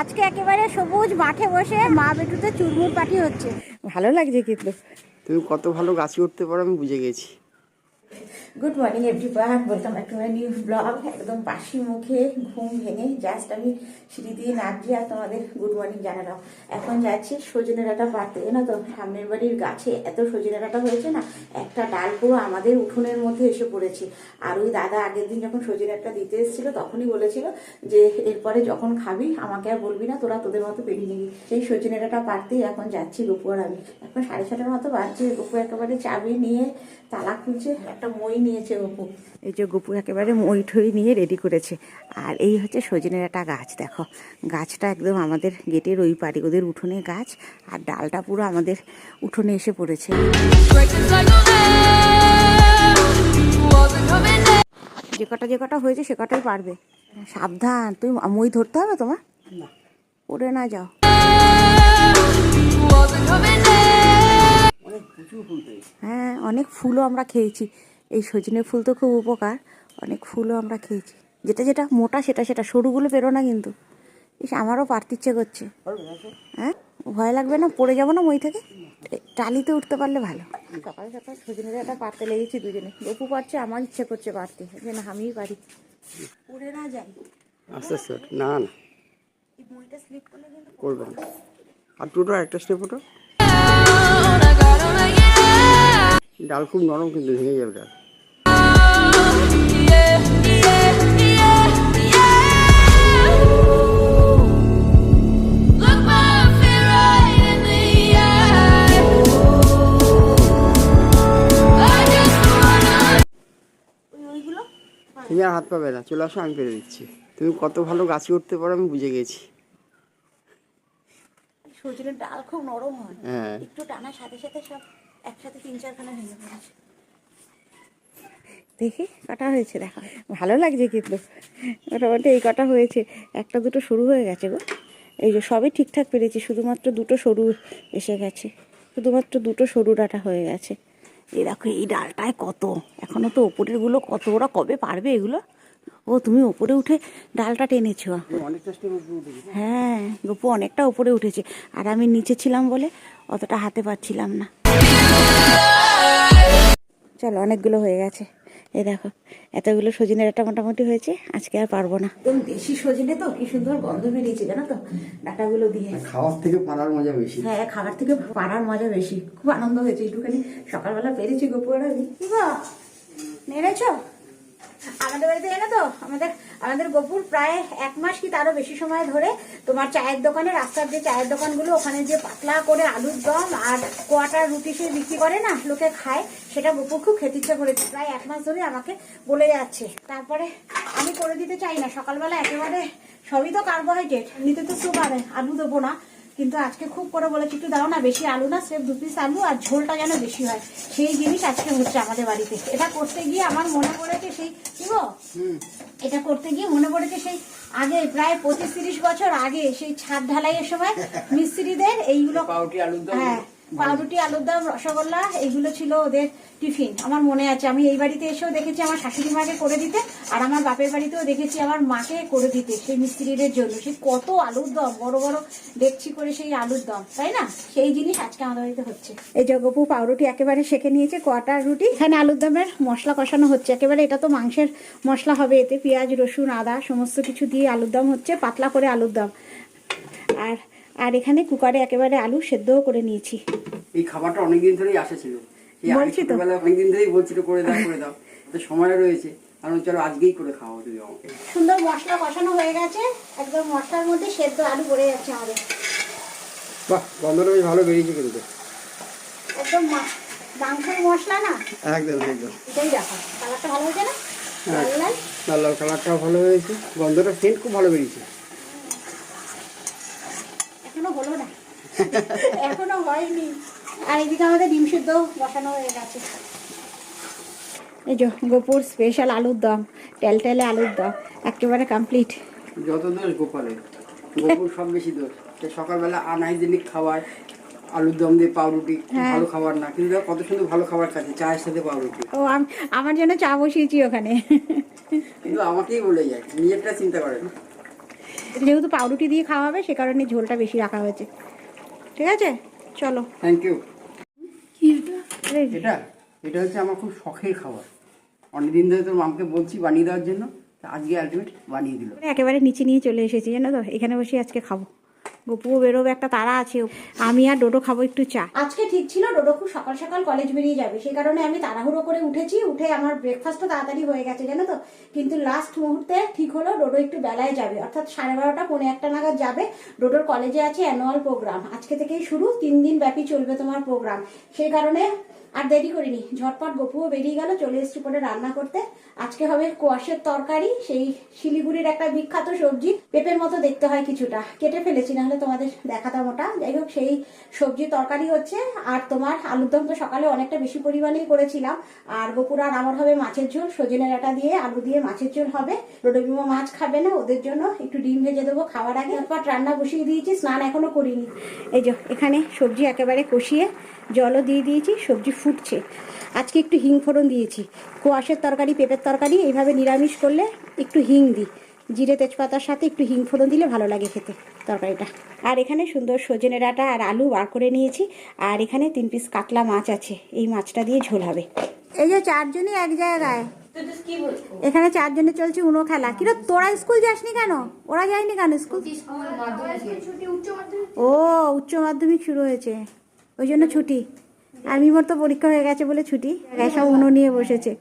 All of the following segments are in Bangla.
আজকে একেবারে সবুজ মাঠে বসে মা বেটুতে চুরমুর পাঠিয়ে হচ্ছে। ভালো লাগছে কিন্তু। তুমি কত ভালো গাছে উঠতে পারো আমি বুঝে গেছি। Good morning everyone welcome back to my new blog একদম বাসি মুখে ঘুম ভেঙে জাস্ট আমি সিঁড়ি দিয়ে নাচছি আর তোমাদের গুড মর্নিং জানালাম। এখন যাচ্ছি সজনে ডাঁটা পারতে জানো তো, সামনের বাড়ির গাছে এত সজনে ডাঁটা হয়েছে না, একটা ডাল পুরো আমাদের উঠোনের মধ্যে এসে পড়েছে। আর ওই দাদা আগের দিন যখন সজনে ডাঁটা দিতে এসেছিল, তখনই বলেছিল যে, এরপরে যখন খাবি, আমাকে আর বলবি না, তোরা তোদের মতো পেরিয়ে নিবি। সেই সজনে ডাঁটা পারতেই এখন যাচ্ছি গপু আর আমি। এখন সাড়ে ছটার মতো বাজছে। গপু একেবারে চাবি নিয়ে তালা খুলছে, একটা মই নিয়েছে গপু এই যে গপু একেবারে মই ঠই নিয়ে রেডি করেছে। আর এই হচ্ছে সজনের একটা গাছ দেখো। গাছটা একদম আমাদের গেটের ওই পাড়ি ওদের উঠোনে গাছ আর ডালটা পুরো আমাদের উঠোনে এসে পড়েছে. যে কটা যে কটা হয়েছে সে কটাই পারবে। সাবধান তুই মই ধরতে হবে তোমার? পড়ে না যাও. হ্যাঁ অনেক ফুলও আমরা খেয়েছি। এই সজনে ফুল তো খুব উপকার। অনেক ফুলও আমরা খেয়েছি। যেটা যেটা মোটা সেটা সেটা। সরুগুলো পেরো না কিন্তু। ইস আমারও পারতে ইচ্ছে করছে। হ্যাঁ? ভয় লাগবে না? পড়ে যাব না মই থেকে? টালিতে উঠতে পারলে ভালো। সকাল সকাল সজনে একটা পারতে লেগেছি দুজনে। গপু পারছে আমার ইচ্ছে করছে পারতে যে না আমিই পারি। পড়ে না যাই। আস্তে আস্তে না করব না। আর দুটো একটা স্টেপ ওটো ডাল খুব নরম কিন্তু ভেঙে যাবে ডাল। তুমি আর হাত পাবে না চলে আসো আমি পেরে দিচ্ছি। তুমি কত ভালো গাছে উঠতে পারো আমি বুঝে গেছি। সজনের ডাল খুব নরম হয়। হ্যাঁ। একটু টানার সাথে সাথে সব একসাথে তিন চারখানা ভেঙে পড়েছে। দেখি কটা হয়েছে দেখা। ভালো লাগছে কিন্তু। মোটামুটি এই কটা হয়েছে। একটা দুটো শুরু হয়ে গেছে গো। এই যে সবই ঠিকঠাক পেরেছি শুধুমাত্র দুটো সরু এসে গেছে। শুধুমাত্র দুটো সরু ডাটা হয়ে গেছে। এই দেখো এই ডালটায় কত? এখনও তো ওপরেরগুলো কত? ওরা কবে পারবে এগুলো? ও তুমি ওপরে উঠে ডালটা টেনেছো। হ্যাঁ গপু অনেকটা ওপরে উঠেছে। আর আমি নিচে ছিলাম বলে অতটা হাতে পাচ্ছিলাম না। চলো অনেকগুলো হয়ে গেছে। এই দেখো এতগুলো সজিনের একটা মোটামুটি হয়েছে আজকে আর পারব না। একদম দেশি সজিনে তো কি সুন্দর গন্ধ বেরিয়েছে জানো তো? ডাটাগুলো দিয়ে। খাওয়ার থেকে পাড়ার মজা বেশি। হ্যাঁ খাবার থেকে পাড়ার মজা বেশি। খুব আনন্দ হয়েছে একটুখানি সকালবেলা পেরেছি গোপুয়ারা নেড়েছো আমাদের বাড়িতে জানো তো? আমাদের আমাদের গোপুর প্রায় এক মাস কি তারও বেশি সময় ধরে তোমার চায়ের দোকানে, রাস্তার যে চায়ের দোকানগুলো, ওখানে যে পাতলা করে আলুর দম আর কোয়াটার রুটি সে বিক্রি করে না, লোকে খায়, সেটা গোপুর খুব খেতে ইচ্ছা করেছে। প্রায় এক মাস ধরে আমাকে বলে যাচ্ছে। তারপরে আমি করে দিতে চাই না। সকালবেলা একেবারে সবই তো কার্বোহাইড্রেট নিতে তো সুগার আলু দেবো না। কিন্তু আজকে খুব করে বলেছি একটু দাও না বেশি আলু না সেফ দু পিস আলু আর ঝোলটা যেন বেশি হয়। সেই জিনিস আজকে হচ্ছে আমাদের বাড়িতে। এটা করতে গিয়ে আমার মনে পড়েছে সেই কি গো? এটা করতে গিয়ে মনে পড়েছে সেই আগে প্রায় পঁচিশ তিরিশ বছর আগে সেই ছাদ ঢালাইয়ের সময় মিস্ত্রিদের এইগুলো হ্যাঁ পাউরুটি আলুর দম, রসগোল্লা এইগুলো ছিল ওদের টিফিন। আমার মনে আছে, আমি এই বাড়িতে এসেও দেখেছি আমার শাশুড়ি মাকে করে দিতে, আর আমার বাপের বাড়িতেও দেখেছি আমার মাকে করে দিতে, সেই মিস্ত্রিদের জন্য। সেই কত আলুর দম, বড় বড় দেখছি করে সেই আলুর দম, তাই না? সেই জিনিস আজকে আমাদের বাড়িতে হচ্ছে। এই জগপু পাউরুটি একেবারে সেকে নিয়েছে কোয়াটার রুটি? এখানে আলুর দমের মশলা কষানো হচ্ছে। একেবারে এটা তো মাংসের মশলা হবে, এতে পেঁয়াজ, রসুন, আদা, সমস্ত কিছু দিয়ে আলুর দম হচ্ছে, পাতলা করে আলুর দম। আর আর এখানে কুকারে একেবারে আলু সেদ্ধও করে নিয়েছি। এই খাবারটা অনেকদিন ধরেই আসা ছিল। বলছি তো। অনেকদিন ধরেই বলছিল করে দাও করে দাও। তো সময় রয়েছে। কারণ চলো আজকেই করে তুমি আমাকে। সুন্দর মশলা কষানো হয়ে গেছে। একদম মশলার মধ্যে সেদ্ধ আলু পড়ে যাচ্ছে আমাদের। বাহ গন্ধটা বেশ ভালো বেরিয়েছে কিন্তু। একদম মাংসের মশলা না? একদম একদম। এটাই দেখো কালারটা ভালো হয়েছে না? হ্যাঁ। লাল লাল? লাল লাল কালারটাও ভালো হয়েছে। গন্ধটা সেন্ট খুব ভালো বেরিয়েছে এখনও হলো না এখনও হয়নি। আর এদিকে আমাদের ডিম সিদ্ধ বসানো হয়ে গেছে। এই যে গোপুর স্পেশাল আলুর দম টেলটেলে আলুর দম একেবারে কমপ্লিট যত দোষ গোপালের গোপুর সব বেশি দোষ। সকালবেলা আনহাইজেনিক খাবার আলুর দম দিয়ে পাউরুটি হ্যাঁ। ভালো খাবার না কিন্তু কত সুন্দর ভালো খাবার খাচ্ছে চায়ের সাথে পাউরুটি। ও আমার জন্য চা বসিয়েছি ওখানে। কিন্তু আমাকেই বলে যায় নিজেরটা চিন্তা করে না। যেহেতু পাউরুটি দিয়ে খাওয়া হবে সে কারণে ঝোলটা বেশি রাখা হয়েছে। ঠিক আছে? চলো। থ্যাংক ইউ এটা? এটা হচ্ছে আমার খুব শখের খাবার। অনেকদিন ধরে তোর মামকে বলছি বানিয়ে দেওয়ার জন্য আজকে আলটিমেট বানিয়ে দিল। একেবারে নিচে নিয়ে চলে এসেছি জানো তো? এখানে বসে আজকে খাব। গপুও বেরোবে, একটা তারা আছে। আমি আর ডোডো খাব একটু চা। আজকে ঠিক ছিল, ডোডো খুব সকাল সকাল কলেজ বেরিয়ে যাবে। সেই কারণে আমি তাড়াহুড়ো করে উঠেছি, উঠে আমার ব্রেকফাস্টও তাড়াতাড়ি হয়ে গেছে, জানো তো? কিন্তু লাস্ট মুহূর্তে ঠিক হলো, ডোডো একটু বেলায় যাবে। অর্থাৎ সাড়ে বারোটা, পৌনে একটা নাগাদ যাবে। ডোডোর কলেজে আছে অ্যানুয়াল প্রোগ্রাম আজকে থেকেই শুরু, তিন দিন ব্যাপী চলবে তোমার প্রোগ্রাম সেই কারণে আর দেরি করিনি। ঝটপট গপুও বেরিয়ে গেল, চলে এসেছি পরে রান্না করতে। আজকে হবে কোয়াশের তরকারি, সেই শিলিগুড়ির একটা বিখ্যাত সবজি। পেঁপের মতো দেখতে হয় কিছুটা। কেটে ফেলেছি, নাহলে তোমাদের দেখাতাম ওটা। যাই হোক, সেই সবজি তরকারি হচ্ছে, আর তোমার আলুর দম তো সকালে অনেকটা বেশি পরিমাণেই করেছিলাম। আর গপুর আর আমার হবে মাছের ঝোল, সজনে ডাঁটা দিয়ে আলু দিয়ে মাছের ঝোল হবে। রোডবিমা মাছ খাবে না, ওদের জন্য একটু ডিম ভেজে দেবো খাওয়ার আগে। একবার রান্না বসিয়ে দিয়েছি, স্নান এখনও করিনি। এই যে, এখানে সবজি একেবারে কষিয়ে জলও দিয়ে দিয়েছি, সবজি ফুটছে। আজকে একটু হিং ফোড়ন দিয়েছি। কোয়াশের তরকারি, পেঁপের তরকারি, এইভাবে নিরামিষ করলে একটু হিং দিই। জিরে তেজপাতার সাথে একটু হিং ফোড়ন দিলে ভালো লাগে খেতে। তরকারিটা। আর এখানে সুন্দর সজনে ডাঁটা আর আলু বার করে নিয়েছি। আর এখানে তিন পিস কাতলা মাছ আছে। এই মাছটা দিয়ে ঝোল হবে। এই যে চারজনই এক জায়গায়। এখানে চারজনে চলছে উনো খেলা। কিরে তোরা স্কুল যাসনি কেন? ওরা যায়নি কেন স্কুল? ও উচ্চ মাধ্যমিক শুরু হয়েছে। ওই জন্য ছুটি। আর মিমোর তো পরীক্ষা হয়ে গেছে বলে ছুটি। সব উনো নিয়ে বসেছে।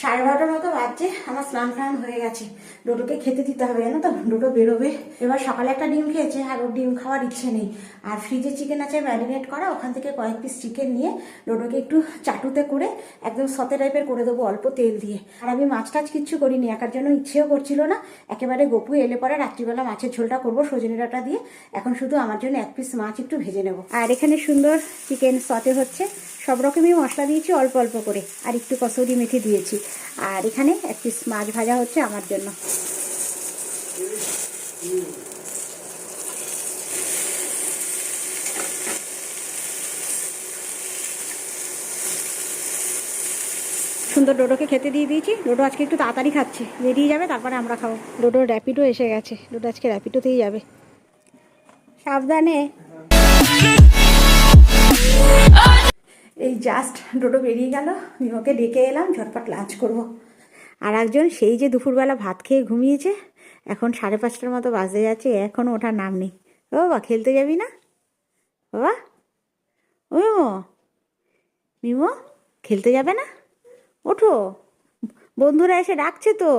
সাড়ে বারোটার মতো বাজছে, আমার স্নান টান হয়ে গেছে। ডোডোকে খেতে দিতে হবে, জানো তো? ডোডো বেরোবে। এবার সকালে একটা ডিম খেয়েছে, আর ওর ডিম খাওয়ার ইচ্ছে নেই। আর ফ্রিজে চিকেন আছে ম্যারিনেট করা, ওখান থেকে কয়েক পিস চিকেন নিয়ে ডোডোকে একটু চাটুতে করে একদম সতে টাইপের করে দেবো অল্প তেল দিয়ে। আর আমি মাছ টাছ কিচ্ছু করিনি, একার জন্য ইচ্ছেও করছিল না। একেবারে গপু এলে পরে রাত্রিবেলা মাছের ঝোলটা করব সজনে ডাটা দিয়ে। এখন শুধু আমার জন্য এক পিস মাছ একটু ভেজে নেব। আর এখানে সুন্দর চিকেন সতে হচ্ছে। সব রকমই মশলা দিয়েছি, অল্প অল্প করে। আর একটু কসৌরি মেথি দিয়েছি। আর এখানে এক পিস মাছ ভাজা হচ্ছে আমার জন্য। সুন্দর ডোডোকে খেতে দিয়ে দিয়েছি। ডোডো আজকে একটু তাড়াতাড়ি খাচ্ছে। বেরিয়ে যাবে, তারপরে আমরা খাব। ডোডো র্যাপিডো এসে গেছে। ডোডো আজকে র্যাপিডোতেই যাবে। সাবধানে। এই জাস্ট ডোডো বেরিয়ে গেল ওকে ডেকে এলাম, ঝটপট লাঞ্চ করব। আর একজন সেই যে দুপুরবেলা ভাত খেয়ে ঘুমিয়েছে, এখন সাড়ে পাঁচটার মতো বাজে যাচ্ছে এখনও ওঠার নাম নেই। ও বাবা, খেলতে যাবি না? বাবা? ও মিমো, খেলতে যাবে না? ওঠো। বন্ধুরা এসে ডাকছে তো।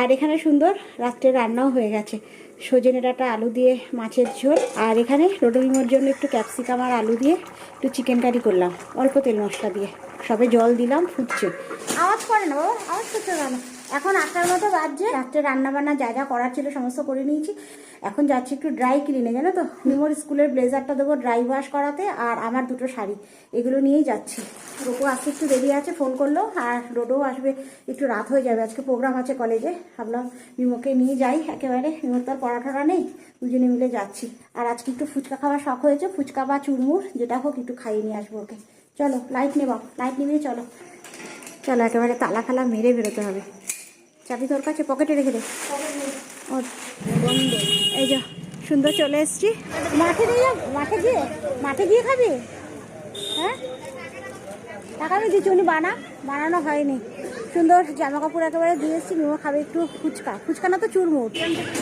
আর এখানে সুন্দর রাত্রে রান্নাও হয়ে গেছে। সজনে ডাটা, আলু দিয়ে মাছের ঝোল, আর এখানে রোডমিমোর জন্য একটু ক্যাপসিকাম আর আলু দিয়ে একটু চিকেন কারি করলাম, অল্প তেল মশলা দিয়ে। সবে জল দিলাম, ফুটছে। আওয়াজ করে না বাবা, আওয়াজ করছে কেন এখন আটটার মতো বাজছে। রাত্রে রান্না বান্না যা যা করার ছিল সমস্ত করে নিয়েছি। এখন যাচ্ছি একটু ড্রাই ক্লিনে জানো তো? মিমোর স্কুলের ব্লেজারটা দেবো ড্রাই ওয়াশ করাতে আর আমার দুটো শাড়ি। এগুলো নিয়েই যাচ্ছি। রোকো আসতে একটু দেরি আছে ফোন করল আর রোডও আসবে একটু রাত হয়ে যাবে। আজকে প্রোগ্রাম আছে কলেজে ভাবলাম মিমোকে নিয়ে যাই একেবারে। মিমোর তো আর পড়াঠড়া নেই। দুজনে মিলে যাচ্ছি। আর আজকে একটু ফুচকা খাওয়ার শখ হয়েছে। ফুচকা বা চুরমুর, যেটা হোক একটু খাইয়ে নিয়ে আসব ওকে। চলো লাইট নেব লাইট নিয়ে চলো। চলো, একেবারে তালা ফালা মেরে বেরোতে হবে। চাবি তোর কাছে, পকেটে রেখে দে। ও এই যা, সুন্দর চলে এসছি। মাঠে নিয়ে মাঠে গিয়ে মাঠে গিয়ে খাবি? হ্যাঁ? টাকা আমি দিচ্ছি উনি বানা। বানানো হয়নি। সুন্দর জামা কাপড় একেবারে দিয়ে এসছি, মিমো খাবে একটু ফুচকা। ফুচকা না তো চুরমুর।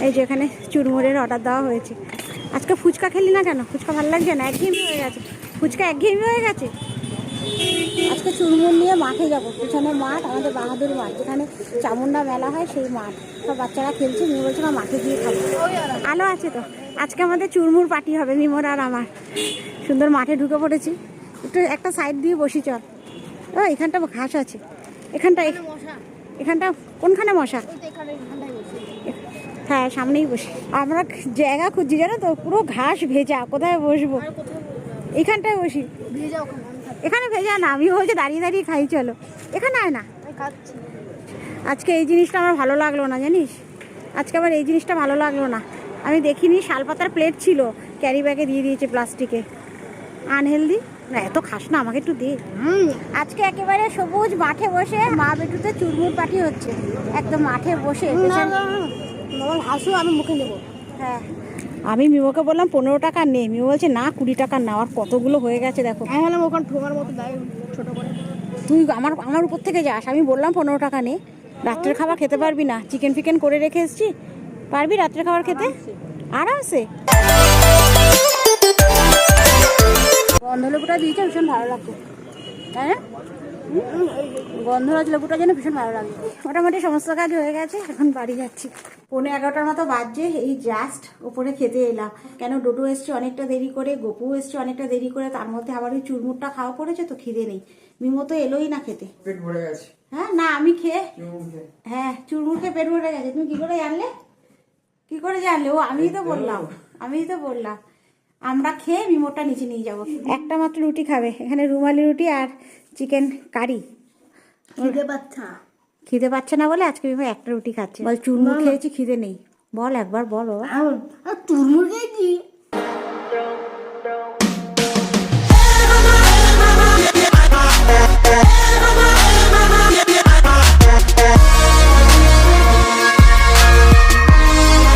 এই যে এখানে চুরমুরের অর্ডার দেওয়া হয়েছে। আজকে ফুচকা খেলি না কেন? ফুচকা ভালো লাগছে না? একঘেয়েমি হয়ে গেছে। ফুচকা একঘেয়েমি হয়ে গেছে? চুরমুর নিয়ে মাঠে যাব। পিছনে মাঠ, আমাদের বাহাদুর মাঠ। যেখানে চামুন্ডা মেলা হয়, সেই মাঠ। সব বাচ্চারা খেলছে মিমো বলছে, মা, মাঠে গিয়ে খাব। আলো আছে তো? আজকে আমাদের চুরমুর পার্টি হবে মিমোর আর আমার। সুন্দর মাঠে ঢুকে পড়েছি। একটু, একটা সাইড দিয়ে বসি, চল। ও, এখানটা ঘাস আছে। এখানটা এখানটা কোনখানে মশা? হ্যাঁ সামনেই বসি। আমরা জায়গা খুঁজছি, জানো তো? পুরো ঘাস ভেজা, কোথায় বসবো? এখানটায় বসি। এখানে ভেজা না আমি হচ্ছে দাঁড়িয়ে দাঁড়িয়ে খাই চলো এখানে আয় না আজকে এই জিনিসটা আমার ভালো লাগল না জানিস আজকে আবার এই জিনিসটা ভালো লাগল না আমি দেখিনি শালপাতার প্লেট ছিল ক্যারি ব্যাগে দিয়ে দিয়েছে প্লাস্টিকে আনহেলদি না এত খাস না আমাকে একটু দে আজকে একেবারে সবুজ মাঠে বসে মা বেটুতে চুরমুর পাটি হচ্ছে একদম মাঠে বসে হাসু আমি মুখে নেব হ্যাঁ আমি মিমোকে বললাম পনেরো টাকা নে। মিমো বলছে না কুড়ি টাকা নাও। আর কতগুলো হয়ে গেছে দেখো। আমি হলাম ওখানে ঠোঙার মতো দেয় ছোট করে। তুই আমার আমার উপর থেকে যাস। আমি বললাম পনেরো টাকা নে। রাত্রের খাবার খেতে পারবি না। চিকেন ফিকেন করে রেখে এসছি। পারবি রাত্রের খাবার খেতে? আরামসে। গন্ধ লেবুটা দিয়েছে ভীষণ ভালো লাগছে। তাই না? গন্ধরাজ লেবুটা যেন ভীষণ ভালো লাগছে মোটামুটি সমস্ত কাজ হয়ে গেছে এখন বাড়ি যাচ্ছি। পৌনে এগারোটার মতো বাজছে এই জাস্ট ওপরে খেতে এলাম। কেন ডোডো এসছে অনেকটা দেরি করে গোপু এসছে অনেকটা দেরি করে তার মধ্যে আবার ওই চুরমুরটা খাওয়া পড়েছে তো খিদে নেই। মিমো তো এলোই না খেতে। পেট ভরে গেছে। হ্যাঁ না আমি খেয়ে হ্যাঁ চুরমুর খেয়ে পেট ভরে গেছে। তুমি কি করে জানলে? কি করে জানলে? ও আমিই তো বললাম। আমিই তো বললাম। আমরা খেয়ে মিমোটা নিচে নিয়ে যাব। একটা মাত্র রুটি খাবে এখানে রুমালি রুটি আর চিকেন কারি। খিদে পাচ্ছে খিদে পাচ্ছে না বলে আজকে মিমো একটা রুটি খাচ্ছে। বল চুরমুর খেয়েছি খিদে নেই। বল একবার বল চুরমুর খেয়েছি। Oh,